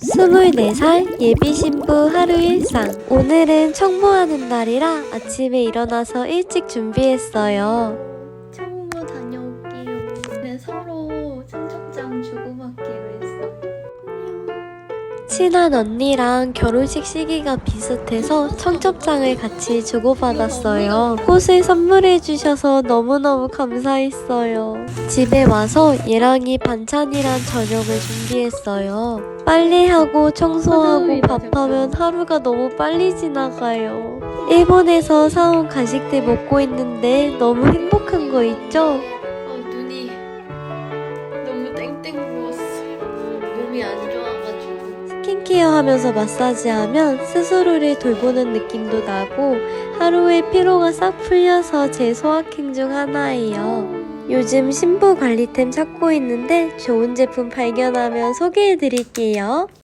24살 예비 신부 하루 일상. 오늘은 청모하는 날이라 아침에 일어나서 일찍 준비했어요. 청모 다녀올게요. 네, 서로 청첩장 주고받기로 했어. 친한 언니랑 결혼식 시기가 비슷해서 청첩장을 같이 주고받았어요. 꽃을 선물해 주셔서 너무너무 감사했어요. 집에 와서 얘랑이 반찬이란 저녁을 준비했어요. 빨래하고 청소하고 밥하면 하루가 너무 빨리 지나가요. 일본에서 사온 간식들 먹고 있는데 너무 행복한 거 있죠? 어, 눈이 너무 땡땡 부었어. 몸이 안 좋아가지고. 스킨케어 하면서 마사지하면 스스로를 돌보는 느낌도 나고 하루의 피로가 싹 풀려서 제 소확행 중 하나예요. 요즘 신부 관리템 찾고 있는데 좋은 제품 발견하면 소개해 드릴게요.